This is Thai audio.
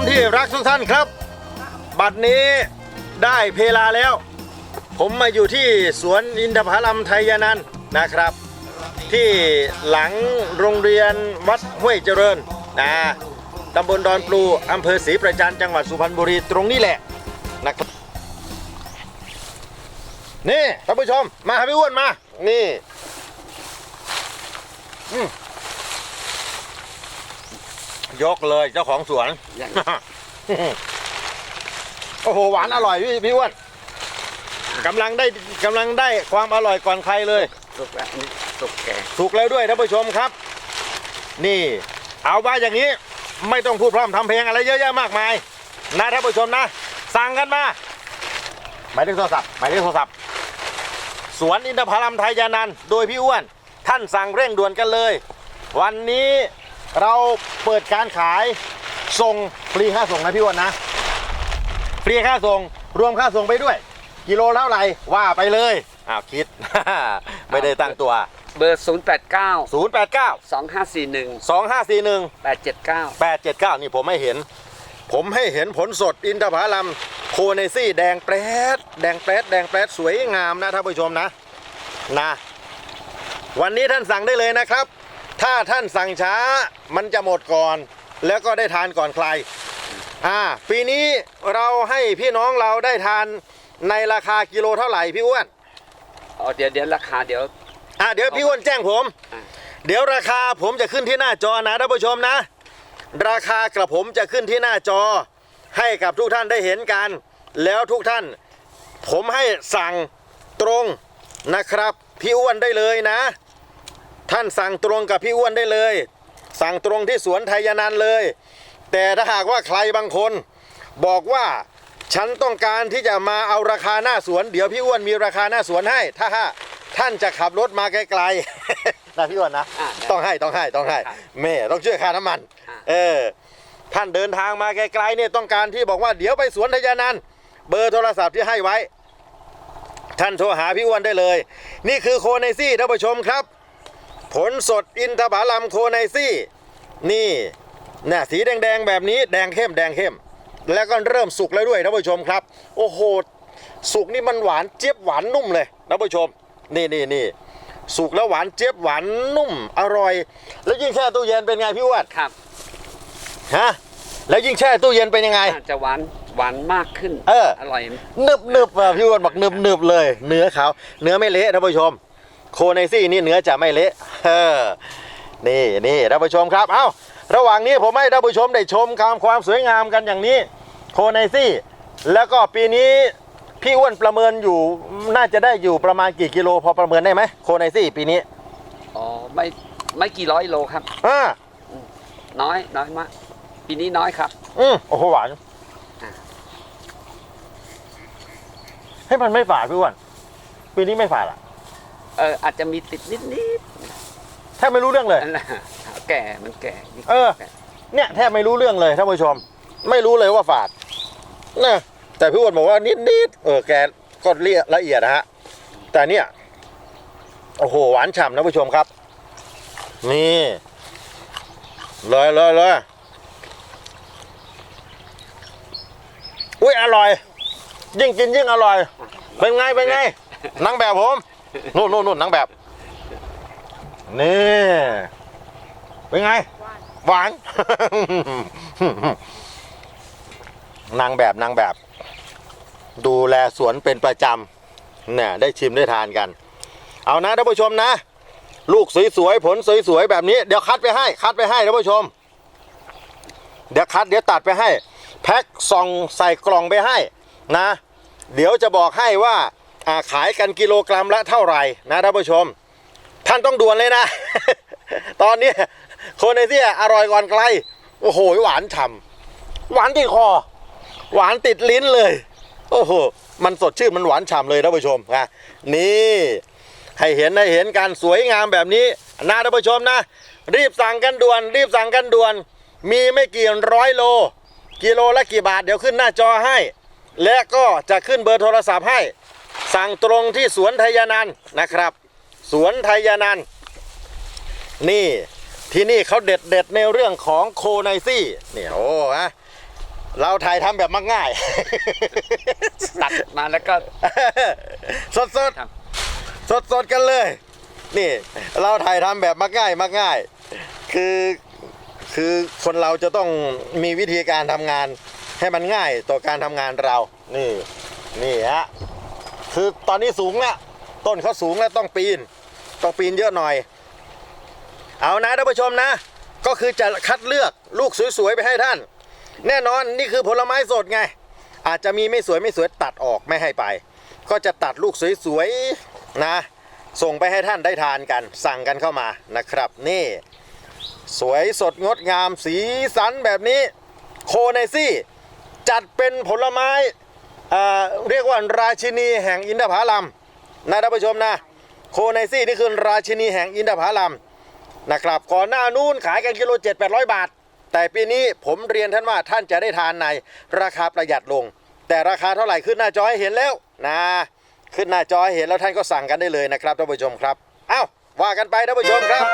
มที่รักทุกท่านครับ บัดนี้ได้เพลาแล้ว ผมมาอยู่ที่สวนอินทผลัมไทยานันนะครับ ที่หลังโรงเรียนวัดห้วยเจริญนะตำบลดอนปลูอำเภอศรีประจันจังหวัดสุพรรณบุรีตรงนี้แหละนะครับนี่ท่านผู้ชมมาหาพี่อ้วนมา นี่อืม ยกเลยเจ้าของสวน โอ้โหหวานอร่อยพี่พี่อ้วนกำลังได้กำลังได้ความอร่อยก่อนใครเลยสุกแล้วอันนี้สุกแก่ถูกแล้วด้วยท่านผู้ชมครับ นี่ เอาว่าอย่างนี้ไม่ต้องพูดพร่ำทำเพลงอะไรเยอะแยะมากมาย นะท่านผู้ชมนะ สั่งกันมาหมายเลขโทรศัพท์หมายเลขโทรศัพท์ สวนอินทผลัมไทยยานันท์โดยพี่อ้วน ท่านสั่งเร่งด่วนกันเลย วันนี้ เราเปิดการขายส่งฟรีค่าส่งนะพี่อ้วนนะ ฟรีค่าส่งรวมค่าส่งไปด้วย กิโลเท่าไหร่ว่าไปเลยอ้าวคิด ไม่ได้ตั้งตัว เบอร์ 0 8 9 089 2 5 4 1 2541 8 7 9 879 นี่ผมให้เห็น ผมให้เห็นผลสดอินทผลัมโคเนซี่แดงแปรดแดงแปรดแดงแปรดสวยงามนะท่านผู้ชมนะนะ วันนี้ท่านสั่งได้เลยนะครับ ถ้าท่านสั่งช้ามันจะหมดก่อน แล้วก็ได้ทานก่อนใครอ่าปีนี้เราให้พี่น้องเราได้ทานในราคากิโลเท่าไหร่พี่อ้วนอ๋อเดี๋ยวเดี๋ยวราคาเดี๋ยวอะเดี๋ยวพี่อ้วนแจ้งผมอะเดี๋ยวราคาผมจะขึ้นที่หน้าจอนะท่านผู้ชมนะ ราคากระผมจะขึ้นที่หน้าจอ ให้กับทุกท่านได้เห็นกัน แล้วทุกท่าน ผมให้สั่งตรงนะครับ พี่อ้วนได้เลยนะ ท่านสั่งตรงกับพี่อ้วนได้เลย สั่งตรงที่สวนไทยนันท์เลย แต่ถ้าหากว่าใครบางคนบอกว่าฉันต้องการที่จะมาเอาราคาหน้าสวน เดี๋ยวพี่อ้วนมีราคาหน้าสวนให้ ถ้าหากท่านจะขับรถมาไกลๆ นะพี่อ้วนนะ อะต้องให้ต้องให้ต้องให้ครับแม่ต้องช่วยค่าน้ำมัน อะเออ ท่านเดินทางมาไกลๆเนี่ยต้องการที่บอกว่าเดี๋ยวไปสวนทยานันท์เบอร์โทรศัพท์ที่ให้ไว้ ท่านโทรหาพี่อ้วนได้เลย นี่คือโคไนซี่ท่านผู้ชมครับ ผลสดอินทผลัมโคไนซี่ นี่เนี่ยสีแดงๆแบบนี้แดงเข้มแดงเข้ม แล้วก็เริ่มสุกแล้วด้วยท่านผู้ชมครับ โอ้โหสุกนี่มันหวานเจี๊ยบหวานนุ่มเลยท่านผู้ชม นี่นี่นี่สุกแล้วหวานเจี๊ยบหวานนุ่มอร่อย แล้วยิ่งแช่ตู้เย็นเป็นไงพี่อ้วนครับฮะแล้วยิ่งแช่ตู้เย็นเป็นยังไง อาจจะหวานหวานมากขึ้นเอออร่อยนึบนึบอะพี่อ้วนบอกนึบนึบเลย เนื้อขาวเนื้อไม่เละท่านผู้ชม โคไนซี่นี่เนื้อจะไม่เละเออนี่นี่ท่านผู้ชมครับ เอ้า ระหว่างนี้ผมให้ท่านผู้ชมได้ชมความความสวยงามกันอย่างนี้ โคไนซี่ แล้วก็ปีนี้พี่อ้วนประเมินอยู่น่าจะได้อยู่ประมาณกี่กิโลพอประเมินได้ไหมโคไนซี่ปีนี้อ๋อไม่ไม่กี่ร้อยโลครับอ่าน้อยน้อยมากปีนี้น้อยครับ อืมโอ้โหหวานอะให้มันไม่ฝาดพี่อ้วนปีนี้ไม่ฝาดอะ เอออาจจะมีติดนิดนิดแทบไม่รู้เรื่องเลยๆนั่นแหละแก่มันแก่เออ เนี่ยแทบไม่รู้เรื่องเลยท่านผู้ชม ไม่รู้เลยว่าฝาดนะแต่พี่อ้วนบอกว่านิดนิดๆเออแกก็เรียละเอียดนะฮะแต่เนี่ยโอ้โหหวานฉ่ำนะผู้ชมครับ นี่เลยเลยเลยอุ้ยอร่อย ยิ่งกินยิ่งอร่อย เป็นไงเป็นไงนางแบบผม นู่นนู่นนู่นนางแบบ นี่เป็นไง หวาน นางแบบนางแบบ ดูแลสวนเป็นประจำเนี่ยได้ชิมได้ทานกัน เอานะท่านผู้ชมนะ ลูกสวยๆผลสวยๆแบบนี้เดี๋ยวคัดไปให้ คัดไปให้ท่านผู้ชม เดี๋ยวคัดเดี๋ยวตัดไปให้ แพ็คซองใส่กล่องไปให้นะ เดี๋ยวจะบอกให้ว่าอ่า ขายกันกิโลกรัมละเท่าไหร่นะท่านผู้ชม ท่านต้องด่วนเลยนะ ตอนนี้โคเนเซียอร่อยก่อนไกล โอ้โห หวานฉ่ำหวานติดคอ หวานติดลิ้นเลย โอ้โห มันสดชื่นมันหวานฉ่ำเลยท่านผู้ชมนะนี่ให้เห็นให้เห็นการสวยงามแบบนี้นะท่านผู้ชมนะ รีบสั่งกันด่วน รีบสั่งกันด่วน มีไม่กี่ร้อยโล กิโลละกี่บาทเดี๋ยวขึ้นหน้าจอให้ และก็จะขึ้นเบอร์โทรศัพท์ให้ สั่งตรงที่สวนไทยานันท์นะครับ สวนไทยานันท์นี่ที่นี่เขาเด็ดเด็ดในเรื่องของโคไนซี่เนี่ยโอ้ฮะเราถ่ายทำแบบมักง่าย ตัดมาแล้วก็สดสดครับสดสดๆกันเลย นี่ เราถ่ายทำแบบมักง่ายมักง่าย คือคือคนเราจะต้องมีวิธีการทำงานให้มันง่ายต่อการทำงานเรา นี่ นี่ฮะ คือตอนนี้สูงแล้วต้นเขาสูงแล้วต้องปีน ต้องปีนเยอะหน่อย เอานะท่านผู้ชมนะ ก็คือจะคัดเลือกลูกสวยๆไปให้ท่าน แน่นอนนี่คือผลไม้สดไง อาจจะมีไม่สวยไม่สวยตัดออกไม่ให้ไป ก็จะตัดลูกสวยๆนะ ส่งไปให้ท่านได้ทานกัน สั่งกันเข้ามานะครับ นี่ สวยสดงดงามสีสันแบบนี้ โคเนซี่จัดเป็นผลไม้ เรียกว่าราชินีแห่งอินทผลัมนะท่านผู้ชมนะโคเนซี่นี่คือราชินีแห่งอินทผลัมนะครับก่อนหน้านู้นขายกันกิโล7 8 0 0บาท แต่ปีนี้ผมเรียนท่านว่าท่านจะได้ทานในราคาประหยัดลง แต่ราคาเท่าไหร่ขึ้นหน้าจอให้เห็นแล้วนะขึ้นหน้าจอให้เห็นแล้วท่านก็สั่งกันได้เลยนะครับท่านผู้ชมครับ เอ้าว่ากันไปท่านผู้ชมครับ